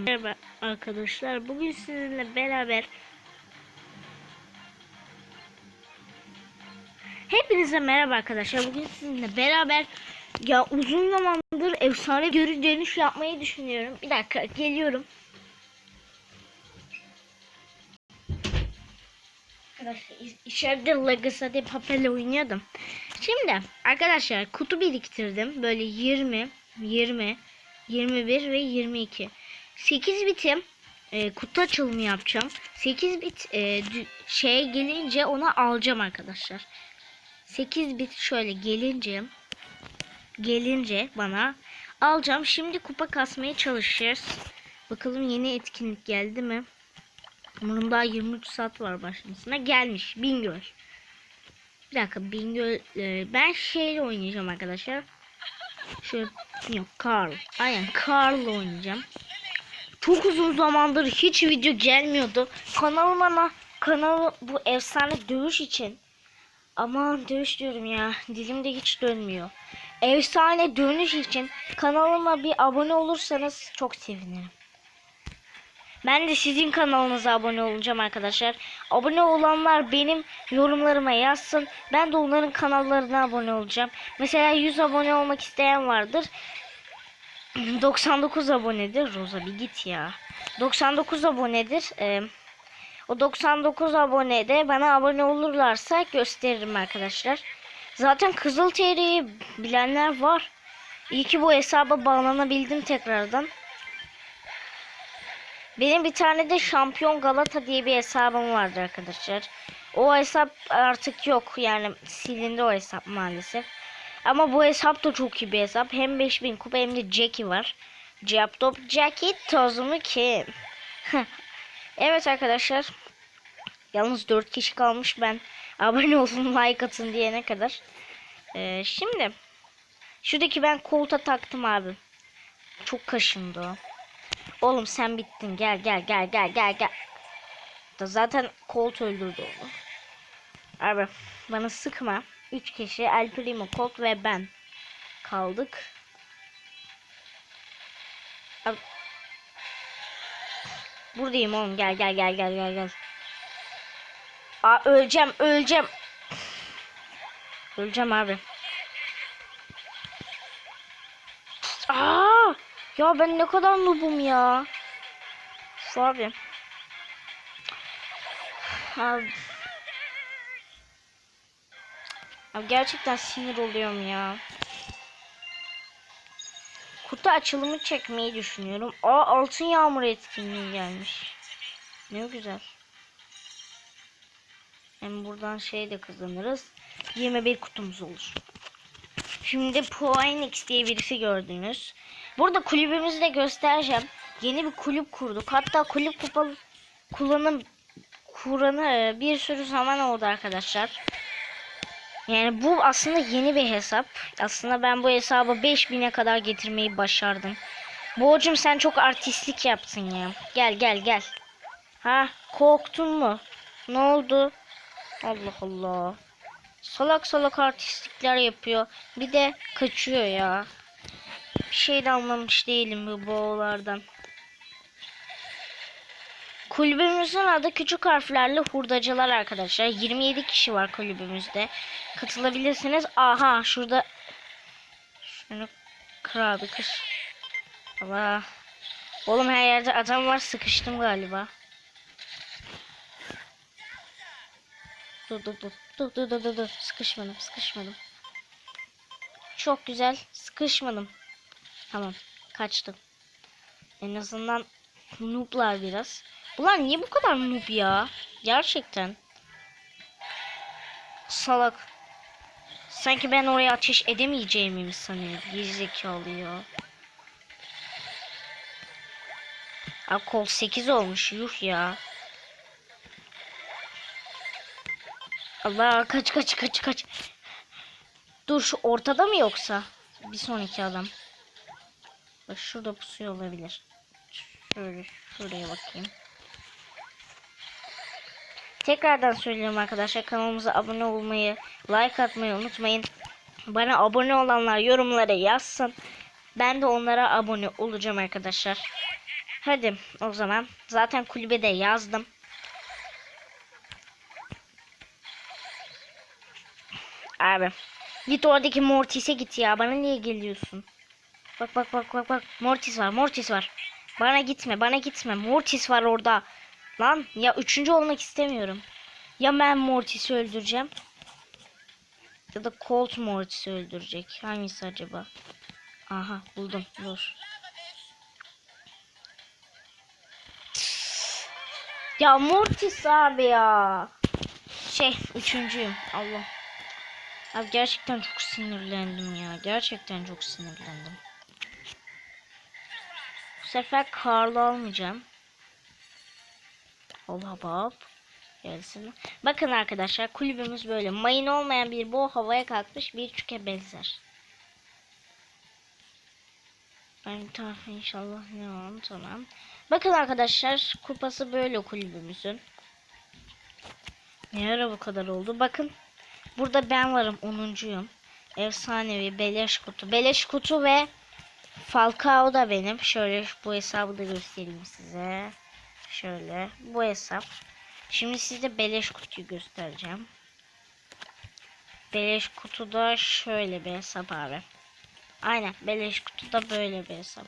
Merhaba arkadaşlar. Bugün sizinle beraber Hepinize merhaba arkadaşlar. Bugün sizinle beraber ya uzun zamandır efsane geri dönüş yapmayı düşünüyorum. Bir dakika geliyorum. Arkadaşlar iç- içeride Legacy de Papel oynuyordum. Şimdi arkadaşlar kutu biriktirdim. Böyle 20, 20, 21 ve 22. 8 bitim e, kutu açılımı yapacağım. 8 bit e, şeye gelince onu alacağım arkadaşlar. 8 bit şöyle gelince gelince bana alacağım. Şimdi kupa kasmaya çalışacağız. Bakalım yeni etkinlik geldi mi? Bunun daha 23 saat var başlamasına. Gelmiş. Bingöl. Bir dakika Bingöl. e, ben şeyle oynayacağım arkadaşlar. Şöyle yok Carl. Aynen Carl'la oynayacağım. Çok uzun zamandır hiç video gelmiyordu. Kanalıma kanalı bu efsane dövüş için. Aman dövüş diyorum ya. Dilimde hiç dönmüyor. Efsane dönüş için kanalıma bir abone olursanız çok sevinirim. Ben de sizin kanalınıza abone olacağım arkadaşlar. Abone olanlar benim yorumlarıma yazsın. Ben de onların kanallarına abone olacağım. Mesela 100 abone olmak isteyen vardır. 99 abonedir. Roza bir git ya. 99 abonedir. Ee, o 99 abonede bana abone olurlarsa gösteririm arkadaşlar. Zaten Kızıl TR'yi bilenler var. İyi ki bu hesaba bağlanabildim tekrardan. Benim bir tane de Şampiyon Galata diye bir hesabım vardı arkadaşlar. O hesap artık yok yani silindi o hesap maalesef. Ama bu hesap da çok iyi bir hesap. Hem 5000 kupa hem de Jackie var. Cep top Jackie tozumu kim? evet arkadaşlar. Yalnız 4 kişi kalmış ben. Abone olun like atın diyene kadar. Ee, şimdi. Şuradaki ben kolta taktım abi. Çok kaşındı o. Oğlum sen bittin. Gel gel gel gel gel gel. Da zaten Colt öldürdü onu. Abi bana sıkma. 3 kişi El Primo, Colt ve ben kaldık. Buradayım oğlum. Gel gel gel gel gel gel. Aa öleceğim, öleceğim. Öleceğim abi. Aa! Ya ben ne kadar noobum ya. Şu abi. Abi. Abi gerçekten sinir oluyorum ya. Kutu açılımı çekmeyi düşünüyorum. Aa altın yağmur etkinliği gelmiş. Ne güzel. Hem buradan şey de kazanırız. 21 kutumuz olur. Şimdi Poinix diye birisi gördünüz. Burada kulübümüzü de göstereceğim. Yeni bir kulüp kurduk. Hatta kulüp kupalı kullanım kuranı e, bir sürü zaman oldu arkadaşlar. Yani bu aslında yeni bir hesap. Aslında ben bu hesabı 5000'e kadar getirmeyi başardım. Boğacım sen çok artistlik yaptın ya. Gel gel gel. Ha korktun mu? Ne oldu? Allah Allah. Salak salak artistlikler yapıyor. Bir de kaçıyor ya. Bir şey de anlamış değilim bu boğalardan. Kulübümüzün adı küçük harflerle hurdacılar arkadaşlar. 27 kişi var kulübümüzde. Katılabilirsiniz. Aha şurada şunu kır abi kır. Allah. Oğlum her yerde adam var sıkıştım galiba. Dur dur dur. Dur dur dur dur dur. Sıkışmadım sıkışmadım. Çok güzel. Sıkışmadım. Tamam. Kaçtım. En azından nooblar biraz. Ulan niye bu kadar noob ya? Gerçekten. Salak. Sanki ben oraya ateş edemeyeceğimi mi sanıyor? Gerizekalı ya. Abi kol 8 olmuş. Yuh ya. Allah kaç kaç kaç kaç. Dur şu ortada mı yoksa? Bir sonraki adam. Bak şurada pusuyor olabilir. Şöyle şuraya bakayım. Tekrardan söylüyorum arkadaşlar kanalımıza abone olmayı, like atmayı unutmayın. Bana abone olanlar yorumlara yazsın. Ben de onlara abone olacağım arkadaşlar. Hadi o zaman. Zaten kulübede yazdım. Abi. Git oradaki Mortis'e git ya. Bana niye geliyorsun? Bak bak bak bak bak. Mortis var. Mortis var. Bana gitme. Bana gitme. Mortis var orada. Lan ya üçüncü olmak istemiyorum. Ya ben Mortis'i öldüreceğim. Ya da Colt Mortis'i öldürecek. Hangisi acaba? Aha buldum. Dur. Ya Mortis abi ya. Şey üçüncüyüm. Allah. Abi gerçekten çok sinirlendim ya. Gerçekten çok sinirlendim. Bu sefer Karl'ı almayacağım. Allah bab. Gelsin. Bakın arkadaşlar kulübümüz böyle. Mayın olmayan bir boğa havaya kalkmış bir çüke benzer. Ben tarafı inşallah ne var tamam. Bakın arkadaşlar kupası böyle kulübümüzün. Ne ara bu kadar oldu? Bakın burada ben varım 10'uncuyum. Efsanevi beleş kutu. Beleş kutu ve Falcao da benim. Şöyle bu hesabı da göstereyim size. Şöyle bu hesap. Şimdi size beleş kutuyu göstereceğim. Beleş kutuda şöyle bir hesap abi. Aynen beleş kutuda böyle bir hesap.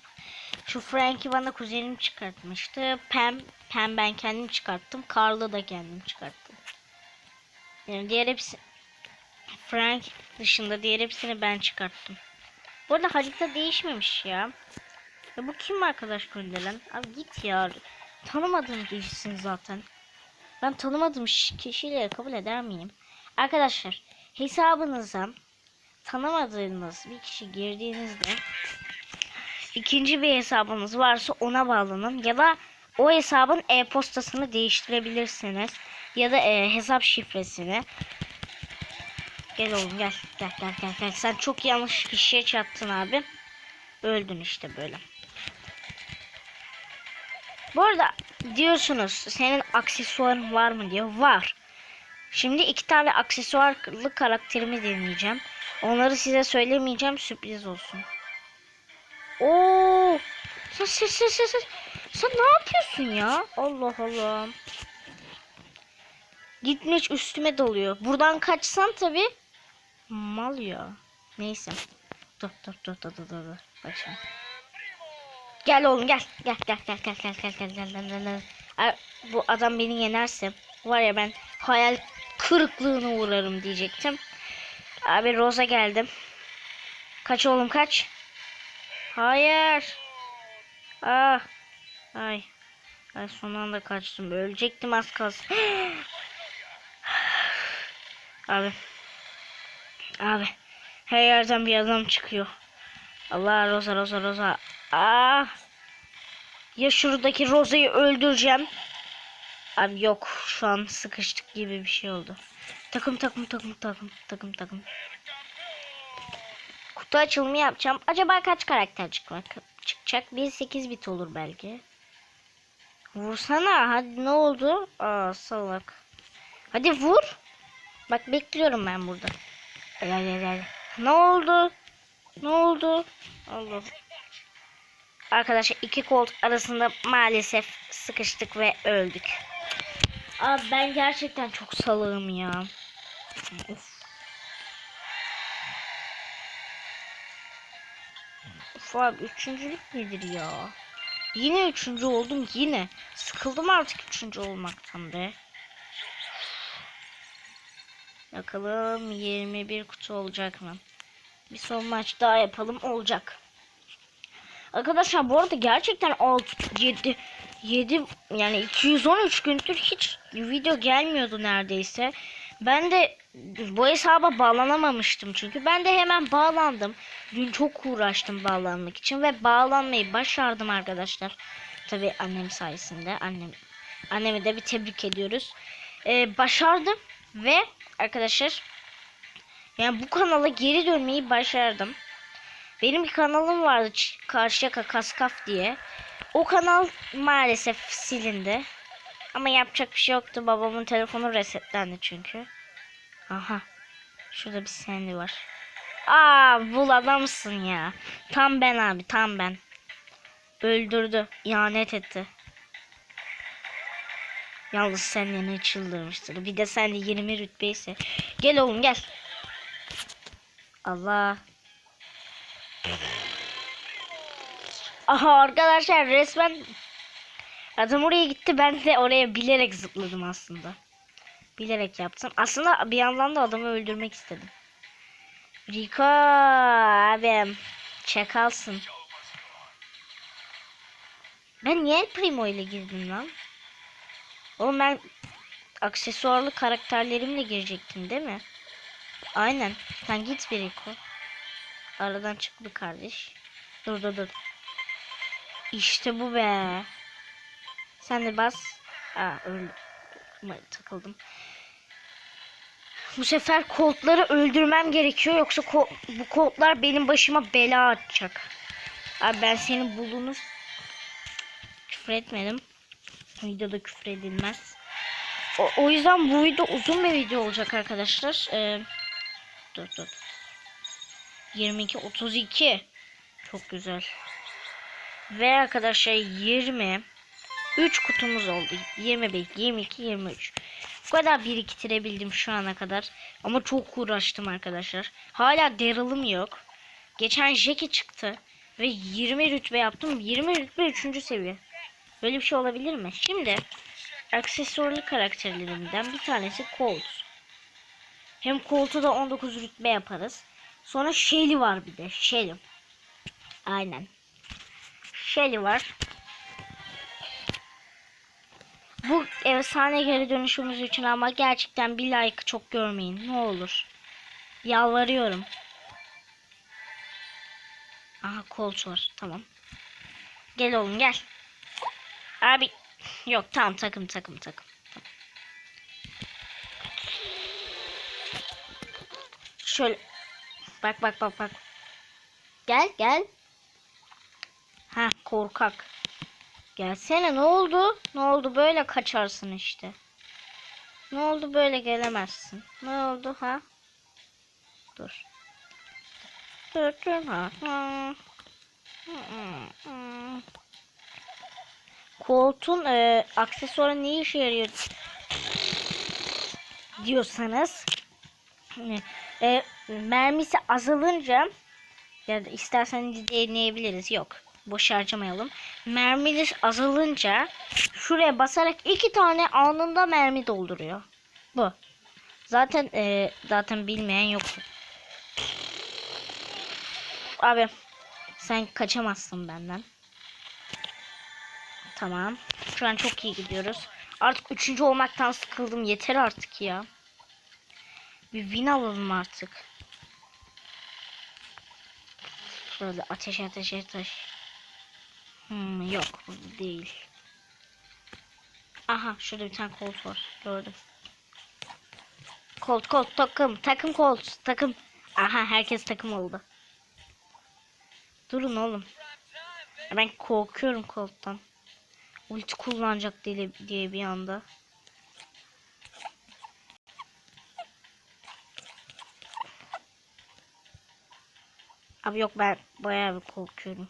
Şu Frank'i bana kuzenim çıkartmıştı. Pam, Pam ben kendim çıkarttım. Carl'ı da kendim çıkarttım. Yani diğer hepsi Frank dışında diğer hepsini ben çıkarttım. Bu arada harita değişmemiş ya. Ya bu kim arkadaş gönderen? Abi git ya. Tanımadığım kişisin zaten. Ben tanımadığım kişileri kabul eder miyim? Arkadaşlar hesabınıza tanımadığınız bir kişi girdiğinizde ikinci bir hesabınız varsa ona bağlanın ya da o hesabın e-postasını değiştirebilirsiniz ya da e, hesap şifresini. Gel oğlum gel gel gel gel gel. Sen çok yanlış kişiye çattın abi. Öldün işte böyle. Bu arada diyorsunuz senin aksesuarın var mı diye. Var. Şimdi iki tane aksesuarlı karakterimi deneyeceğim. Onları size söylemeyeceğim sürpriz olsun. Oo! Sen sen sen sen sen, sen ne yapıyorsun ya? Allah Allah. Gitmiş üstüme dalıyor. Buradan kaçsan tabi mal ya. Neyse. Dur dur dur dur dur dur. Bak. Gel oğlum gel. Gel gel gel gel gel gel gel gel gel gel. Ay, Bu adam beni yenerse var ya ben hayal kırıklığına uğrarım diyecektim. Abi Rosa geldim. Kaç oğlum kaç. Hayır. Ah. Ay. Ay son anda kaçtım. Ölecektim az kalsın. Abi. Abi. Her yerden bir adam çıkıyor. Allah Rosa Rosa Rosa. Ah. Ya şuradaki Rosa'yı öldüreceğim. Abi yok. Şu an sıkıştık gibi bir şey oldu. Takım takım takım takım takım takım. Kutu açılımı yapacağım. Acaba kaç karakter çıkmak çıkacak? 1.8 bit olur belki. Vursana. Hadi ne oldu? Aa salak. Hadi vur. Bak bekliyorum ben burada. Gel gel gel. Ne oldu? Ne oldu? Allah. Arkadaşlar iki kolt arasında maalesef sıkıştık ve öldük. Abi ben gerçekten çok salığım ya. Of. Of abi üçüncülük nedir ya? Yine üçüncü oldum yine. Sıkıldım artık üçüncü olmaktan be. Bakalım 21 kutu olacak mı? Bir son maç daha yapalım olacak. Arkadaşlar bu arada gerçekten 6 7 7 yani 213 gündür hiç video gelmiyordu neredeyse. Ben de bu hesaba bağlanamamıştım çünkü ben de hemen bağlandım. Dün çok uğraştım bağlanmak için ve bağlanmayı başardım arkadaşlar. Tabi annem sayesinde annem annemi de bir tebrik ediyoruz. Ee, başardım ve arkadaşlar yani bu kanala geri dönmeyi başardım. Benim bir kanalım vardı Karşıyaka Kaskaf diye. O kanal maalesef silindi. Ama yapacak bir şey yoktu. Babamın telefonu resetlendi çünkü. Aha. Şurada bir Sandy var. Aa bul adamsın ya. Tam ben abi tam ben. Öldürdü. ihanet etti. Yalnız sen ne çıldırmıştır. Bir de sen de 20 rütbeyse. Gel oğlum gel. Allah. Aha arkadaşlar resmen adam oraya gitti ben de oraya bilerek zıpladım aslında. Bilerek yaptım. Aslında bir yandan da adamı öldürmek istedim. Rico abim çakalsın. Ben niye Primo ile girdim lan? Oğlum ben aksesuarlı karakterlerimle girecektim değil mi? Aynen. Sen git bir Rico. Aradan çık bir kardeş. Dur dur dur. İşte bu be. Sen de bas. Aa öldüm. Takıldım. Bu sefer koltları öldürmem gerekiyor yoksa ko- bu koltlar benim başıma bela açacak. Abi ben senin bulunu küfür etmedim. Videoda küfür edilmez. O, o yüzden bu video uzun bir video olacak arkadaşlar. Ee, dur dur. 22 32. Çok güzel. Ve arkadaşlar 20 3 kutumuz oldu. 21, 22, 23. Bu kadar biriktirebildim şu ana kadar. Ama çok uğraştım arkadaşlar. Hala Daryl'ım yok. Geçen Jackie çıktı. Ve 20 rütbe yaptım. 20 rütbe 3. seviye. Böyle bir şey olabilir mi? Şimdi aksesuarlı karakterlerimden bir tanesi Colt. Hem Colt'u da 19 rütbe yaparız. Sonra Shelly var bir de. Shelly. Aynen. Shelly var. Bu efsane geri dönüşümüz için ama gerçekten bir like çok görmeyin. Ne olur. Yalvarıyorum. Aha Colt var. Tamam. Gel oğlum gel. Abi yok tamam takım takım takım. Şöyle bak bak bak bak. Gel gel. Ha korkak. Gelsene ne oldu? Ne oldu böyle kaçarsın işte. Ne oldu böyle gelemezsin. Ne oldu ha? Dur. Dur dur ha. Koltuğun e, aksesuarı ne işe yarıyor diyorsanız e, mermisi azalınca ya da isterseniz deneyebiliriz. Yok. Boş harcamayalım. Merminiz azalınca şuraya basarak iki tane anında mermi dolduruyor. Bu. Zaten e, zaten bilmeyen yok. Abi sen kaçamazsın benden. Tamam. Şu an çok iyi gidiyoruz. Artık üçüncü olmaktan sıkıldım. Yeter artık ya. Bir win alalım artık. Şöyle ateş ateş ateş. Hmm, yok bu değil. Aha şurada bir tane kolt var. Gördüm. Kolt kolt takım. Takım kolt. Takım. Aha herkes takım oldu. Durun oğlum. Ben korkuyorum kolttan. Ulti kullanacak diye, diye bir anda. Abi yok ben bayağı bir korkuyorum.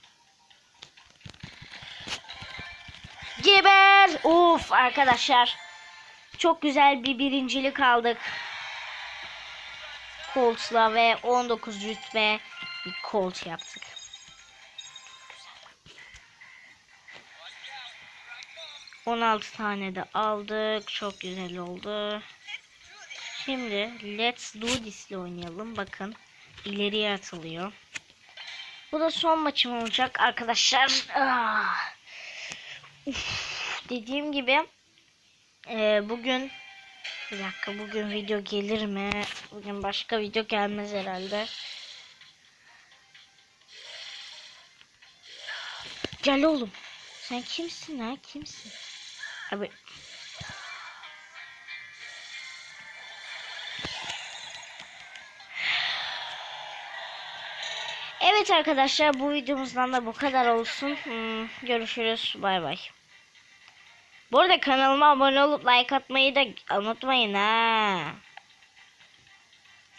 Geber! Uf arkadaşlar. Çok güzel bir birincilik aldık. Colts'la ve 19 rütbe bir Colt yaptık. 16 tane de aldık. Çok güzel oldu. Şimdi Let's Do This ile oynayalım. Bakın ileriye atılıyor. Bu da son maçım olacak arkadaşlar. Ah. Dediğim gibi e, bugün bir dakika bugün video gelir mi? Bugün başka video gelmez herhalde. Gel oğlum. Sen kimsin ha? Kimsin? Abi Evet arkadaşlar bu videomuzdan da bu kadar olsun. Hmm, görüşürüz. Bay bay. Bu arada kanalıma abone olup like atmayı da unutmayın ha.